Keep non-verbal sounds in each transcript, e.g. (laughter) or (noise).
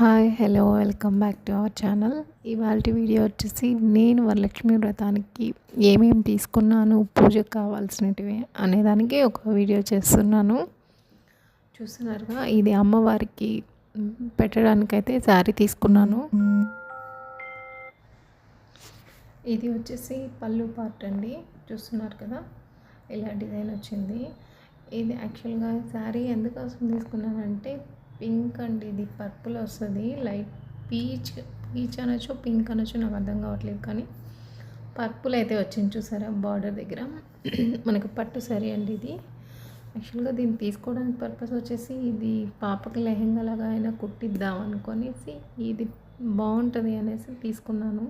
Hi hello welcome back to our channel. ఇవాళ video వచ్చేసి నేను వరలక్ష్మి వ్రతానికి ఏమేమి తీసుకున్నాను పూజకు కావాల్సినవి అనేదానికి ఒక వీడియో చేస్తున్నాను. చూస్తున్నారుగా ఇది అమ్మవారికి పెట్టడానికైతే శారీ తీసుకున్నాను. ఇది వచ్చేసి పళ్ళు పార్ట్ అండి. చూస్తున్నారు కదా ఇలా డిజైన్ వచ్చింది. ఇది యాక్చువల్గా శారీ ఎందుకోసం తీసుకున్నానంటే పింక్ అండి. ఇది పర్పుల్ వస్తుంది. లైట్ పీచ్ పీచ్ అనొచ్చు పింక్ అనొచ్చు నాకు అర్థం కావట్లేదు కానీ పర్పుల్ అయితే వచ్చింది చూసారా బార్డర్ దగ్గర. (clears throat) మనకు పట్టు సరి అండి ఇది. యాక్చువల్గా దీన్ని తీసుకోవడానికి పర్పస్ వచ్చేసి ఇది పాపకి లెహెంగా లాగా అయినా కుట్టిద్దాం అనుకొనేసి ఇది బాగుంటుంది అనేసి తీసుకున్నాను.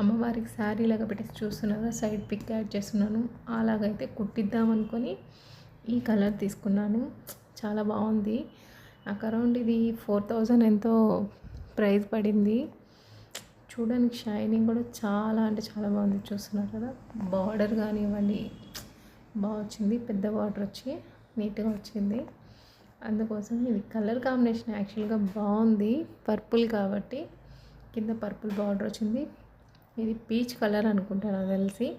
అమ్మవారికి శారీ లాగా పెట్టేసి చూస్తున్నారా సైడ్ పిక్ యాడ్ చేస్తున్నాను. అలాగైతే కుట్టిద్దాం అనుకొని ఈ కలర్ తీసుకున్నాను. చాలా బాగుంది. నాకు అరౌండ్ ఇది ఫోర్ థౌజండ్ ఎంతో ప్రైస్ పడింది. చూడడానికి షైనింగ్ కూడా చాలా అంటే చాలా బాగుంది. చూస్తున్నారు కదా? బార్డర్ కానివ్వండి బాగా వచ్చింది. పెద్ద బార్డర్ వచ్చి నీట్గా వచ్చింది. అందుకోసం ఇది కలర్ కాంబినేషన్ యాక్చువల్గా బాగుంది. పర్పుల్ కాబట్టి కింద పర్పుల్ బార్డర్ వచ్చింది. ఇది పీచ్ కలర్ అనుకుంటాను నాకు తెలిసి.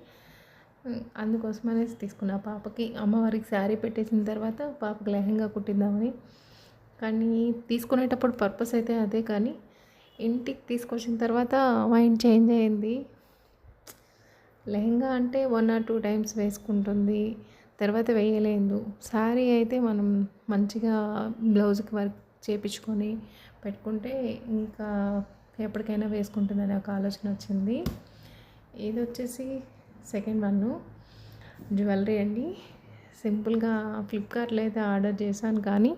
అందుకోసం అనేసి తీసుకున్నా. పాపకి అమ్మవారికి శారీ పెట్టేసిన తర్వాత పాపకి లెహంగా కుట్టిద్దామని కానీ తీసుకునేటప్పుడు పర్పస్ అయితే అదే కానీ ఇంటికి తీసుకొచ్చిన తర్వాత మైండ్ చేంజ్ అయింది. లెహంగా అంటే వన్ ఆర్ టూ టైమ్స్ వేసుకుంటుంది. తర్వాత వేయలేదు. శారీ అయితే మనం మంచిగా బ్లౌజ్కి వర్క్ చేపించుకొని పెట్టుకుంటే ఇంకా ఎప్పటికైనా వేసుకుంటుందని ఒక ఆలోచన వచ్చింది. ఇది వచ్చేసి సెకండ్ వన్ జ్యువెలరీ అండి. సింపుల్గా ఫ్లిప్కార్ట్లో అయితే ఆర్డర్ చేశాను కానీ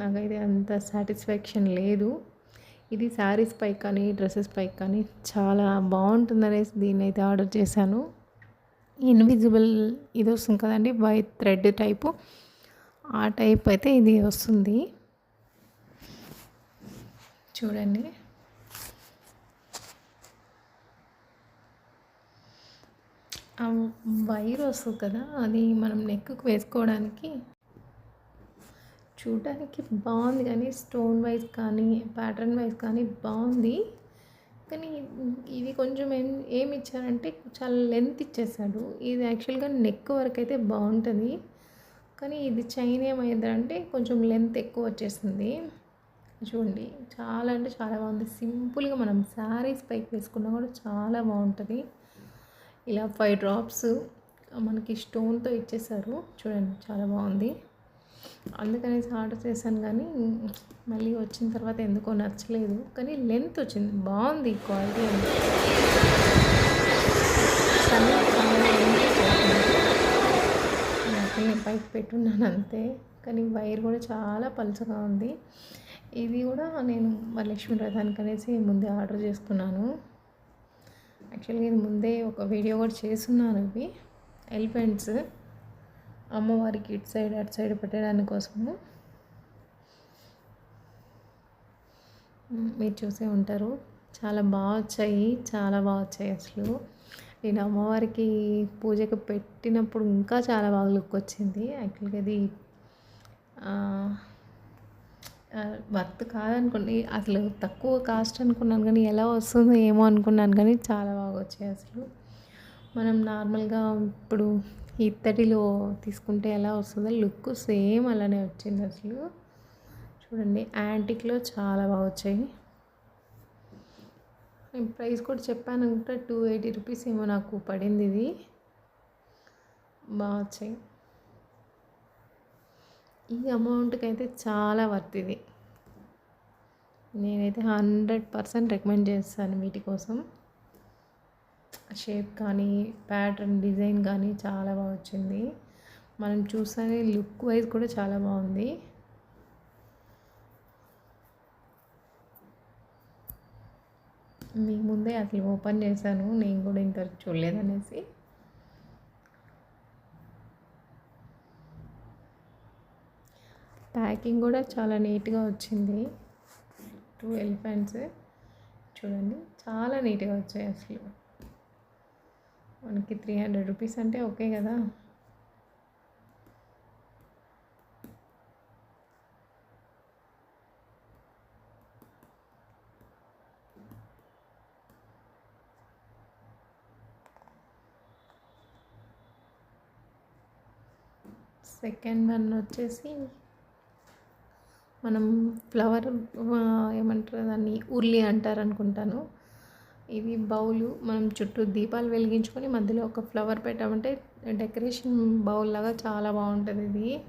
నాకైతే అంత సాటిస్ఫాక్షన్ లేదు. ఇది శారీస్ పై కానీ డ్రెస్సెస్ పై కానీ చాలా బాగుంటుందనేసి దీన్ని అయితే ఆర్డర్ చేశాను. ఇన్విజిబుల్ ఇది వస్తుంది కదండి బై థ్రెడ్ టైపు. ఆ టైప్ అయితే ఇది వస్తుంది. చూడండి. వైర్ వస్తుంది కదా అది మనం నెక్కు వేసుకోవడానికి చూడడానికి బాగుంది కానీ స్టోన్ వైజ్ కానీ ప్యాటర్న్ వైజ్ కానీ బాగుంది. కానీ ఇది కొంచెం ఏం ఏమి ఇచ్చారంటే చాలా లెంత్ ఇచ్చేసాడు. ఇది యాక్చువల్గా నెక్ వరకు అయితే బాగుంటుంది. కానీ ఇది చైన్ ఏమైందంటే కొంచెం లెంత్ ఎక్కువ వచ్చేసింది. చూడండి చాలా అంటే చాలా బాగుంది. సింపుల్గా మనం శారీస్ పైకి వేసుకున్నా కూడా చాలా బాగుంటుంది. ఇలా ఫైవ్ డ్రాప్స్ మనకి స్టోన్తో ఇచ్చేసారు. చూడండి చాలా బాగుంది. అందుకనేసి ఆర్డర్ చేశాను కానీ మళ్ళీ వచ్చిన తర్వాత ఎందుకో నచ్చలేదు. కానీ లెంత్ వచ్చింది. బాగుంది క్వాలిటీ అండి నేను పైకి పెట్టున్నాను అంతే. కానీ వైర్ కూడా చాలా పలుచగా ఉంది. ఇది కూడా నేను వరలక్ష్మి రథానికి అనేసి ముందే ఆర్డర్ చేసుకున్నాను. యాక్చువల్గా ఇది ముందే ఒక వీడియో కూడా చేస్తున్నాను ఇవి. ఎలిఫెంట్స్. అమ్మవారికి ఇటు సైడ్ అటు సైడ్ పెట్టడానికి కోసము మీరు చూసే ఉంటారు. చాలా బాగా వచ్చాయి చాలా బాగా వచ్చాయి అసలు. నేను అమ్మవారికి పూజకు పెట్టినప్పుడు ఇంకా చాలా బాగా లుక్ వచ్చింది. యాక్చువల్గా అది వర్త్ కాదనుకోండి అసలు తక్కువ కాస్ట్ అనుకున్నాను కానీ ఎలా వస్తుందో ఏమో అనుకున్నాను కానీ చాలా బాగా వచ్చాయి అసలు. మనం నార్మల్గా ఇప్పుడు ఇత్తడిలో తీసుకుంటే ఎలా వస్తుందో లుక్ సేమ్ అలానే వచ్చింది అసలు. చూడండి యాంటిక్లో చాలా బాగా వచ్చాయి. ప్రైస్ కూడా చెప్పాను అనుకుంటే టూ ఎయిటీ రూపీస్ ఏమో నాకు పడింది ఇది. బాగా వచ్చాయి. ఈ అమౌంట్కి అయితే చాలా వర్త్ ఇది. నేనైతే హండ్రెడ్ పర్సెంట్ రికమెండ్ చేస్తాను వీటి కోసం. షేప్ కానీ ప్యాటర్న్ డిజైన్ కానీ చాలా బాగా వచ్చింది. మనం చూస్తే లుక్ వైజ్ కూడా చాలా బాగుంది. మీ ముందే అసలు ఓపెన్ చేశాను నేను కూడా ఇంతవరకు చూడలేదనేసి. ప్యాకింగ్ కూడా చాలా నీట్గా వచ్చింది. టూ ఎలిఫెంట్స్ చూడండి చాలా నీట్గా వచ్చాయి అసలు. మనకి త్రీ హండ్రెడ్ రూపీస్ అంటే ఓకే కదా. సెకండ్ వన్ వచ్చేసి మనం ఫ్లవర్ ఏమంటారు దాన్ని? ఉర్లీ అంటారు అనుకుంటాను ఇది బౌలు మనం చుట్టూ దీపాలు వెలిగించుకొని మధ్యలో ఒక ఫ్లవర్ పెట్టామంటే డెకరేషన్ బౌల్ లాగా చాలా బాగుంటుంది ఇది.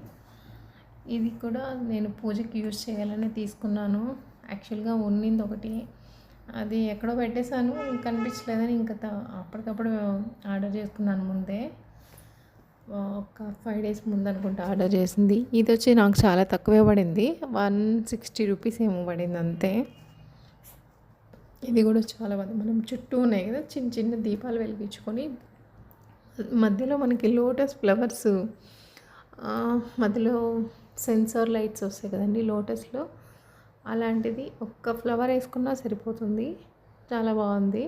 ఇది కూడా నేను పూజకి యూజ్ చేయాలని తీసుకున్నాను. యాక్చువల్గా ఉన్నింది ఒకటి. అది ఎక్కడో పెట్టేశాను కనిపించలేదని ఇంకా త- అప్పటికప్పుడు ఆర్డర్ చేసుకున్నాను ముందే. ఒక ఫైవ్ డేస్ ముందు అనుకుంటా ఆర్డర్ చేసింది. ఇది వచ్చి నాకు చాలా తక్కువే పడింది. వన్ సిక్స్టీ రూపీస్ ఏమో పడింది అంతే. ఇది కూడా చాలా బాగుంది మనం చుట్టూ ఉన్నాయి కదా చిన్న చిన్న దీపాలు వెలిగించుకొని మధ్యలో మనకి లోటస్ ఫ్లవర్స్ మధ్యలో సెన్సార్ లైట్స్ వస్తాయి కదండి లోటస్లో. అలాంటిది ఒక్క ఫ్లవర్ వేసుకున్నా సరిపోతుంది. చాలా బాగుంది.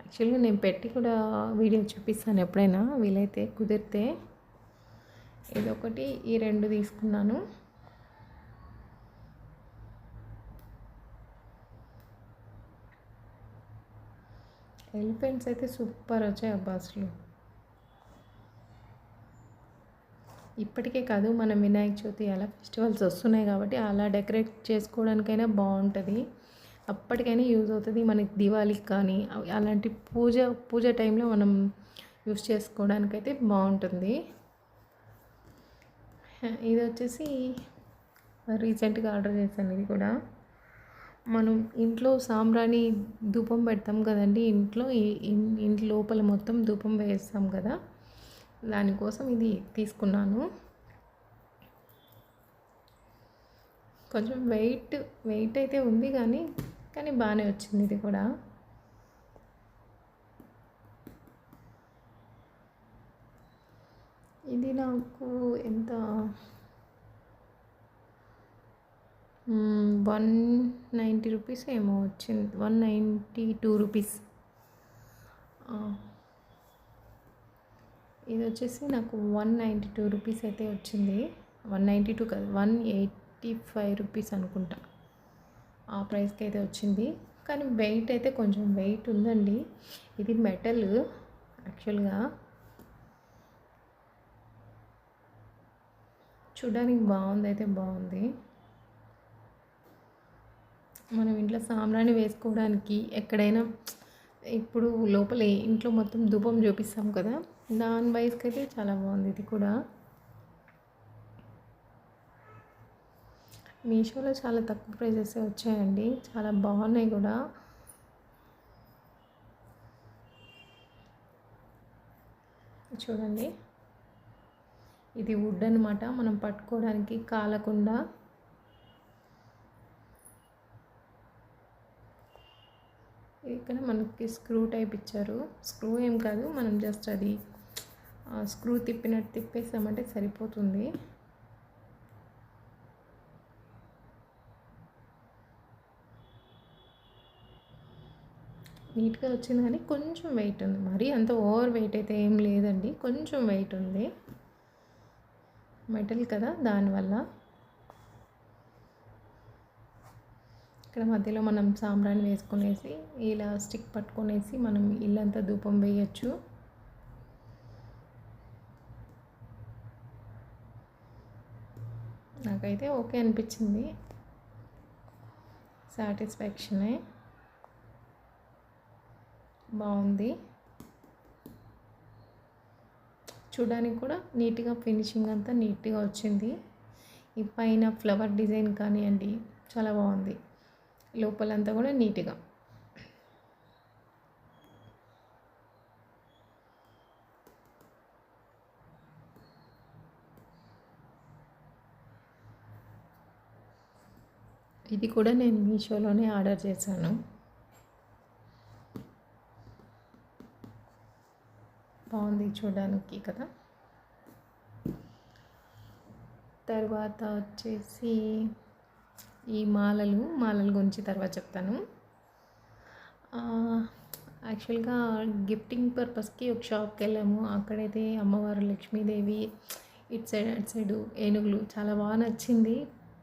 యాక్చువల్గా నేను పెట్టి కూడా వీడియో చూపిస్తాను ఎప్పుడైనా వీలైతే కుదిరితే. ఇదొకటి ఈ రెండు తీసుకున్నాను. ఎలిఫెంట్స్ అయితే సూపర్ వచ్చాయి అబ్బాస్లో ఇప్పటికే కాదు మన వినాయక చవితి అలా ఫెస్టివల్స్ వస్తున్నాయి కాబట్టి అలా డెకరేట్ చేసుకోవడానికైనా బాగుంటుంది. అప్పటికైనా యూజ్ అవుతుంది. మనకి దివాళీకి కానీ అలాంటి పూజ పూజ టైంలో మనం యూస్ చేసుకోవడానికైతే బాగుంటుంది. ఇది వచ్చేసి రీసెంట్గా ఆర్డర్ చేశాను ఇది కూడా. మనం ఇంట్లో సాంబ్రాణి ధూపం పెడతాం కదండి. ఇంట్లో ఇంటి లోపల మొత్తం ధూపం వేస్తాం కదా. దానికోసం ఇది తీసుకున్నాను. కొంచెం వెయిట్ వెయిట్ అయితే ఉంది కానీ కానీ బాగానే వచ్చింది ఇది కూడా. ఇది నాకు ఎంత వన్ నైంటీ రూపీస్ ఏమో వచ్చింది. One ninety two rupees. ఇది వచ్చేసి నాకు వన్ నైంటీ టూ రూపీస్ అయితే వచ్చింది. వన్ నైంటీ టూ కాదు వన్ ఎయిటీ ఫైవ్ రూపీస్ అనుకుంటా ఆ ప్రైస్కి అయితే వచ్చింది. కానీ వెయిట్ అయితే కొంచెం వెయిట్ ఉందండి. ఇది మెటల్ యాక్చువల్గా. చూడడానికి బాగుంది అయితే బాగుంది. మనం ఇంట్లో సాంబ్రాణి వేసుకోవడానికి ఎక్కడైనా ఇప్పుడు లోపల ఇంట్లో మొత్తం ధూపం చూపిస్తాం కదా. దాని వయసుకి అయితే చాలా బాగుంది ఇది కూడా. మీషోలో చాలా తక్కువ ప్రైజెస్ వచ్చాయండి. చాలా బాగున్నాయి కూడా. చూడండి. ఇది వుడ్ అనమాట మనం పట్టుకోవడానికి కాలకుండా ఇక్కడ మనకి స్క్రూ టైప్ ఇచ్చారు. స్క్రూ ఏం కాదు మనం జస్ట్ అది స్క్రూ తిప్పినట్టు తిప్పేసామంటే సరిపోతుంది. నీట్గా వచ్చింది కానీ కొంచెం వెయిట్ ఉంది. మరీ అంత ఓవర్ వెయిట్ అయితే ఏం లేదండి. కొంచెం వెయిట్ ఉంది. మెటల్ కదా దానివల్ల. ఇక్కడ మధ్యలో మనం సాంబ్రాణి వేసుకునేసి ఇలా స్టిక్ పట్టుకునేసి మనం ఇల్లంతా ధూపం వేయచ్చు. నాకైతే ఓకే అనిపించింది. సాటిస్ఫాక్షనే. బాగుంది. చూడడానికి కూడా నీట్గా ఫినిషింగ్ అంతా నీట్గా వచ్చింది. ఈ పైన ఫ్లవర్ డిజైన్ కానివ్వండి చాలా బాగుంది. లోపలంతా కూడా నీట్గా. ఇది కూడా నేను మీషోలోనే ఆర్డర్ చేశాను. బాగుంది చూడడానికి కదా. తర్వాత వచ్చేసి ఈ మాలలు మాలల గురించి తర్వాత చెప్తాను. యాక్చువల్గా గిఫ్టింగ్ పర్పస్కి ఒక షాప్కి వెళ్ళాము. అక్కడైతే అమ్మవారు లక్ష్మీదేవి ఇటు సైడ్ అటు సైడు ఏనుగులు చాలా బాగా నచ్చింది.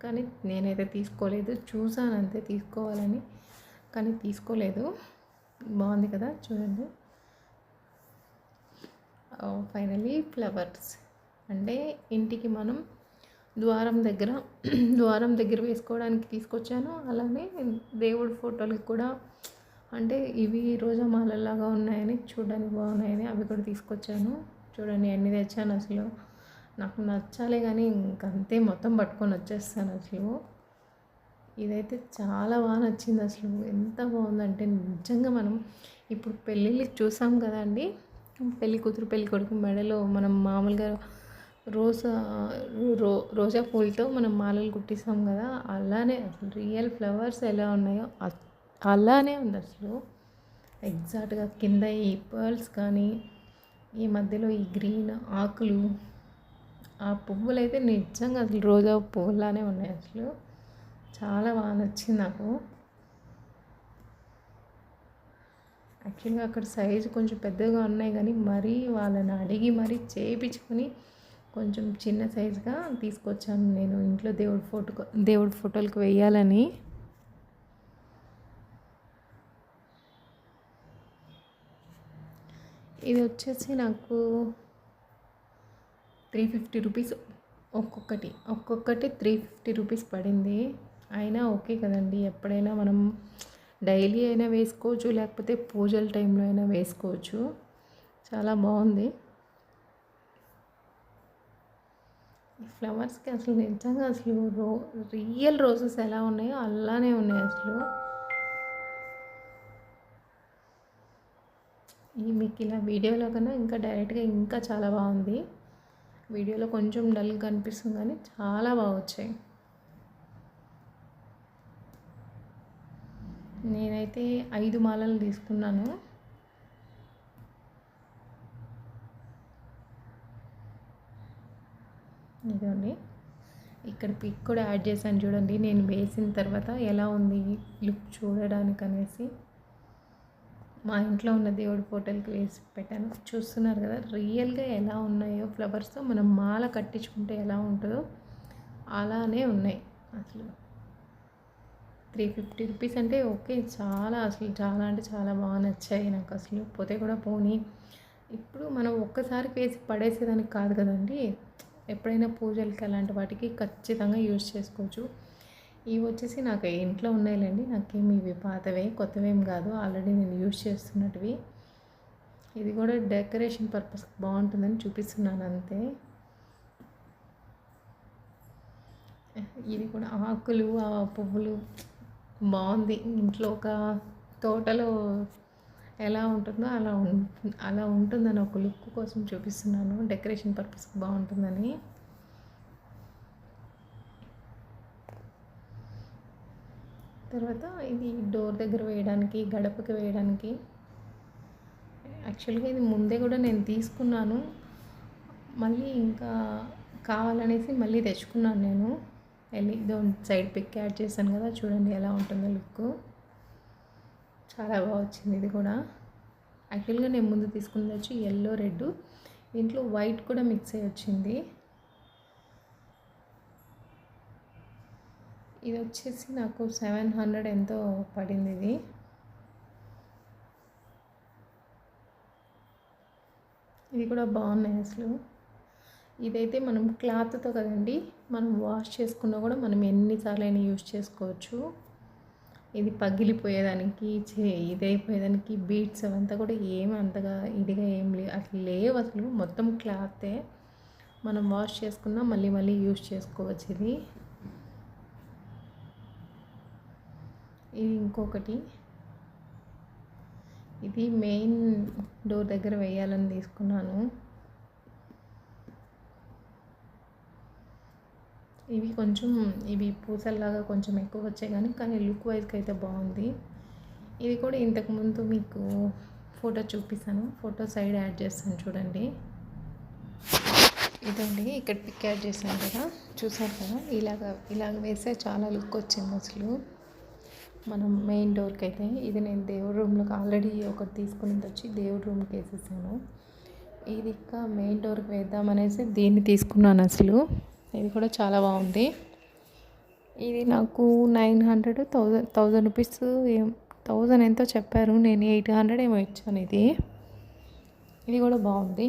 కానీ నేనైతే తీసుకోలేదు. చూసాను అంతే తీసుకోవాలని. కానీ తీసుకోలేదు. బాగుంది కదా చూడండి. Finally flowers. అంటే ఇంటికి మనం ద్వారం దగ్గర (clears throat) ద్వారం దగ్గర వేసుకోవడానికి తీసుకొచ్చాను. అలానే దేవుడి ఫోటోలకి కూడా అంటే ఇవి రోజామాలలాగా ఉన్నాయని చూడడానికి బాగున్నాయని అవి కూడా తీసుకొచ్చాను. చూడండి అన్ని తెచ్చాను అసలు. నాకు నచ్చాలే కానీ ఇంకంతే మొత్తం పట్టుకొని వచ్చేస్తాను అసలు. ఇదైతే చాలా బాగా నచ్చింది అసలు. ఎంత బాగుందంటే నిజంగా మనం ఇప్పుడు పెళ్ళిళ్ళకి చూసాం కదండి. పెళ్ళి కూతురు పెళ్ళి కొడుకు మెడలో మనం మామూలుగా రోజా రో రోజా పూలతో మనం మాలలు కుట్టిస్తాం కదా అలానే అసలు రియల్ ఫ్లవర్స్ ఎలా ఉన్నాయో అలానే ఉంది అసలు. ఎగ్జాక్ట్గా కింద ఈ పర్ల్స్ కానీ ఈ మధ్యలో ఈ గ్రీన్ ఆకులు ఆ పువ్వులు అయితే నిజంగా అసలు రోజా పువ్వులానే ఉన్నాయి అసలు. చాలా బాగా నచ్చింది నాకు. యాక్చువల్గా అక్కడ సైజు కొంచెం పెద్దగా ఉన్నాయి కానీ మరీ వాళ్ళని అడిగి మరీ చేయించుకొని కొంచెం చిన్న సైజుగా తీసుకొచ్చాను నేను ఇంట్లో దేవుడి ఫోటో దేవుడి ఫోటోలకు వేయాలని. ఇది వచ్చేసి నాకు త్రీ ఫిఫ్టీ రూపీస్ ఒక్కొక్కటి ఒక్కొక్కటి త్రీ ఫిఫ్టీ రూపీస్ పడింది. అయినా ఓకే కదండి ఎప్పుడైనా మనం డైలీ అయినా వేసుకోవచ్చు లేకపోతే పూజల టైంలో అయినా వేసుకోవచ్చు. చాలా బాగుంది. ఈ ఫ్లవర్స్కి అసలు నిజంగా అసలు రో రియల్ రోజెస్ ఎలా ఉన్నాయో అలానే ఉన్నాయి అసలు. ఈ మీకు ఇలా వీడియోలో కన్నా ఇంకా డైరెక్ట్గా ఇంకా చాలా బాగుంది. వీడియోలో కొంచెం డల్ కనిపిస్తుంది కానీ చాలా బాగా వచ్చాయి. నేనైతే ఐదు మాలలు తీసుకున్నాను. ఇదండి ఇక్కడ పిక్ కూడా యాడ్ చేశాను చూడండి. నేను వేసిన తర్వాత ఎలా ఉంది లుక్ చూడడానికి అనేసి. మా ఇంట్లో ఉన్న దేవుడి ఫోటోలకి వేసి పెట్టాను. చూస్తున్నారు కదా రియల్గా ఎలా ఉన్నాయో ఫ్లవర్స్తో మనం మాల కట్టించుకుంటే ఎలా ఉంటుందో అలానే ఉన్నాయి అసలు. త్రీ ఫిఫ్టీ రూపీస్ అంటే ఓకే చాలా అసలు చాలా అంటే చాలా బాగా నచ్చాయి నాకు అసలు. పోతే కూడా పోనీ. ఇప్పుడు మనం ఒక్కసారి వేసి పడేసేదానికి కాదు కదండి. ఎప్పుడైనా పూజలకి అలాంటి వాటికి ఖచ్చితంగా యూజ్ చేసుకోవచ్చు. ఇవి వచ్చేసి నాకు ఇంట్లో ఉన్నాయిలేండి. నాకేమి ఇవి పాతవే కొత్తవేం కాదు. ఆల్రెడీ నేను యూజ్ చేస్తున్నటివి. ఇది కూడా డెకరేషన్ పర్పస్ బాగుంటుందని చూపిస్తున్నాను అంతే. ఇది కూడా ఆకులు ఆ పువ్వులు బాగుంది. ఇంట్లో ఒక తోటలో ఎలా ఉంటుందో అలా అలా ఉంటుందని ఒక లుక్ కోసం చూపిస్తున్నాను. డెకరేషన్ పర్పస్ బాగుంటుందని. తర్వాత ఇది డోర్ దగ్గర వేయడానికి గడపకి వేయడానికి. యాక్చువల్గా ఇది ముందే కూడా నేను తీసుకున్నాను. మళ్ళీ ఇంకా కావాలనేసి మళ్ళీ తెచ్చుకున్నాను నేను. వెళ్ళి సైడ్ పిక్ యాడ్ చేశాను కదా చూడండి ఎలా ఉంటుందో లుక్ చాలా బాగా వచ్చింది ఇది కూడా. యాక్చువల్గా నేను ముందు తీసుకున్నది వచ్చి ఎల్లో రెడ్ దీంట్లో వైట్ కూడా మిక్స్ అయ్యి వచ్చింది. ఇది వచ్చేసి నాకు సెవెన్ హండ్రెడ్ ఎంతో పడింది ఇది. ఇది కూడా బాగున్నాయి అసలు. ఇదైతే మనం క్లాత్తో కదండి మనం వాష్ చేసుకున్నా కూడా మనం ఎన్నిసార్లు అయినా యూజ్ చేసుకోవచ్చు. ఇది పగిలిపోయేదానికి చే ఇదైపోయేదానికి బీట్స్ అవంతా కూడా ఏమి అంతగా ఇదిగా ఏం లేవు అసలు లేవు అసలు. మొత్తం క్లాతే మనం వాష్ చేసుకున్నా మళ్ళీ మళ్ళీ యూజ్ చేసుకోవచ్చు ఇది. ఇది ఇంకొకటి. ఇది మెయిన్ డోర్ దగ్గర వేయాలని తీసుకున్నాను. ఇవి కొంచెం ఇవి పూసల్లాగా కొంచెం ఎక్కువ వచ్చాయి కానీ కానీ లుక్ వైజ్కి అయితే బాగుంది. ఇది కూడా ఇంతకుముందు మీకు ఫోటో చూపిస్తాను. ఫోటో సైడ్ యాడ్ చేస్తాను చూడండి. ఇదండి ఇక్కడ పిక్ యాడ్ చేశాను కదా. చూసారు కదా? ఇలాగ ఇలాగ వేస్తే చాలా లుక్ వచ్చింది అసలు. మనం మెయిన్ డోర్కి అయితే ఇది నేను దేవుడి రూమ్లోకి ఆల్రెడీ ఒకటి తీసుకుని వచ్చి దేవుడి రూమ్కి వేసేసాను. ఇది ఇంకా మెయిన్ డోర్కి వేద్దామనేసి దీన్ని తీసుకున్నాను అసలు. ఇది కూడా చాలా బాగుంది. ఇది నాకు nine hundred thousand thousand rupees thousand ఎంతో చెప్పారు. నేను ఎయిట్ హండ్రెడ్ ఏమో ఇచ్చాను ఇది. ఇది కూడా బాగుంది.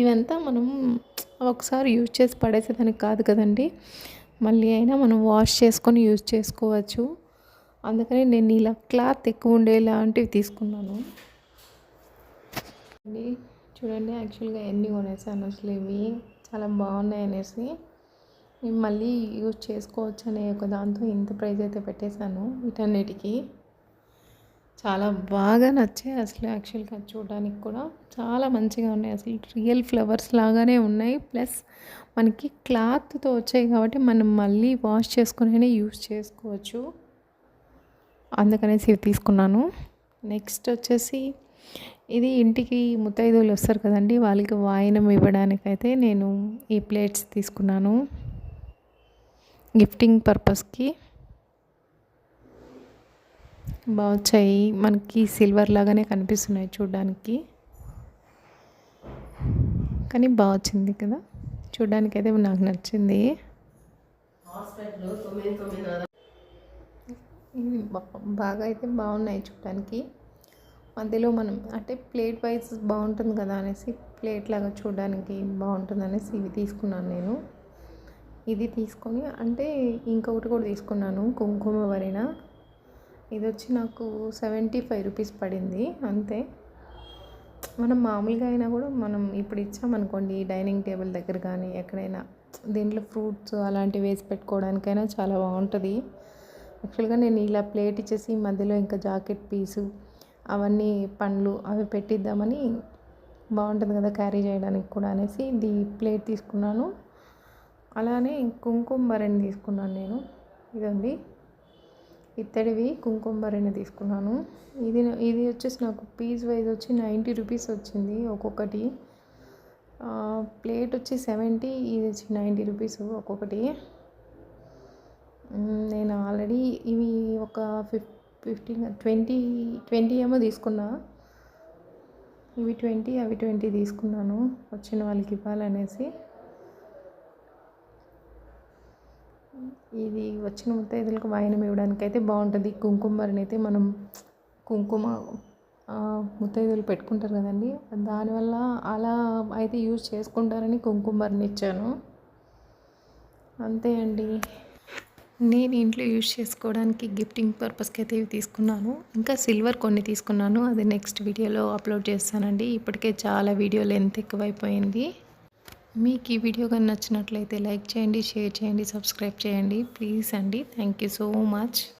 ఇవంతా మనం ఒకసారి యూజ్ చేసి పడేసేదానికి కాదు కదండి. మళ్ళీ అయినా మనం వాష్ చేసుకొని యూజ్ చేసుకోవచ్చు. అందుకని నేను ఇలా క్లాత్ ఎక్కువ ఉండేలాంటివి తీసుకున్నాను. చూడండి యాక్చువల్గా ఎన్ని కొనేసాను అసలు ఇవి? చాలా బాగున్నాయి అనేసి నేను మళ్ళీ యూజ్ చేసుకోవచ్చు అనే ఒక దాంతో ఇంత ప్రైస్ అయితే పెట్టేశాను వీటన్నిటికీ. చాలా బాగా నచ్చాయి అసలు యాక్చువల్గా చూడడానికి కూడా. చాలా మంచిగా ఉన్నాయి అసలు రియల్ ఫ్లవర్స్ లాగానే ఉన్నాయి. ప్లస్ మనకి క్లాత్తో వచ్చాయి కాబట్టి మనం మళ్ళీ వాష్ చేసుకుని యూస్ చేసుకోవచ్చు. అందుకనేసి ఇవి తీసుకున్నాను. నెక్స్ట్ వచ్చేసి ఇది ఇంటికి ముత్తైదువులు వస్తారు కదండి వాళ్ళకి వాయినం ఇవ్వడానికైతే నేను ఈ ప్లేట్స్ తీసుకున్నాను. గిఫ్టింగ్ పర్పస్కి బాగుచ్చాయి మనకి సిల్వర్ లాగానే కనిపిస్తున్నాయి చూడడానికి. కానీ బాగా వచ్చింది కదా చూడడానికి అయితే నాకు నచ్చింది. బాగా అయితే బాగున్నాయి చూడడానికి. మధ్యలో మనం అంటే ప్లేట్ వైజ్ బాగుంటుంది కదా అనేసి ప్లేట్ లాగా చూడడానికి బాగుంటుంది అనేసి ఇవి తీసుకున్నాను నేను. ఇది తీసుకొని అంటే ఇంకొకటి కూడా తీసుకున్నాను కుంకుమ వరిన. ఇది వచ్చి నాకు సెవెంటీ ఫైవ్ రూపీస్ పడింది అంతే. మనం మామూలుగా అయినా కూడా మనం ఇప్పుడు ఇచ్చామనుకోండి డైనింగ్ టేబుల్ దగ్గర కానీ ఎక్కడైనా దీంట్లో ఫ్రూట్స్ అలాంటివి వేసి పెట్టుకోవడానికైనా చాలా బాగుంటుంది. యాక్చువల్గా నేను ఇలా ప్లేట్ ఇచ్చేసి మధ్యలో ఇంకా జాకెట్ పీసు అవన్నీ పండ్లు అవి పెట్టిద్దామని బాగుంటుంది కదా క్యారీ చేయడానికి కూడా అనేసి ఇది ప్లేట్ తీసుకున్నాను. అలానే కుంకుమ భరణి తీసుకున్నాను నేను. ఇదండి. ఇత్తడివి కుంకుమ భరణి తీసుకున్నాను. ఇది ఇది వచ్చేసి నాకు పీస్ వైజ్ వచ్చి నైంటీ రూపీస్ వచ్చింది ఒక్కొక్కటి. ప్లేట్ వచ్చి సెవెంటీ ఇది వచ్చి నైంటీ రూపీస్ ఒక్కొక్కటి. నేను ఆల్రెడీ ఇవి ఒక ఫిఫ్ ఫిఫ్టీన్ ట్వంటీ ట్వంటీ ఏమో తీసుకున్నా. ఇవి ట్వంటీ అవి ట్వంటీ తీసుకున్నాను. వచ్చిన వాళ్ళకి ఇవ్వాలనేసి. ఇది వచ్చిన ముత్తైదులకు వాయనం ఇవ్వడానికి అయితే బాగుంటుంది. కుంకుమరిని అయితే మనం కుంకుమ ముత్తైదులు పెట్టుకుంటారు కదండి. దానివల్ల అలా అయితే యూజ్ చేసుకుంటారని కుంకుమరిని ఇచ్చాను. అంతే అండి. నేను ఇంట్లో యూజ్ చేసుకోవడానికి గిఫ్టింగ్ పర్పస్కి అయితే ఇవి తీసుకున్నాను. ఇంకా సిల్వర్ కొన్ని తీసుకున్నాను. అది నెక్స్ట్ వీడియోలో అప్లోడ్ చేస్తానండి. ఇప్పటికే చాలా వీడియో లెంత్ ఎక్కువైపోయింది. మీకు ఈ వీడియో కానీ నచ్చినట్లయితే లైక్ చేయండి షేర్ చేయండి సబ్స్క్రైబ్ చేయండి. ప్లీజ్ అండి. Thank you so much.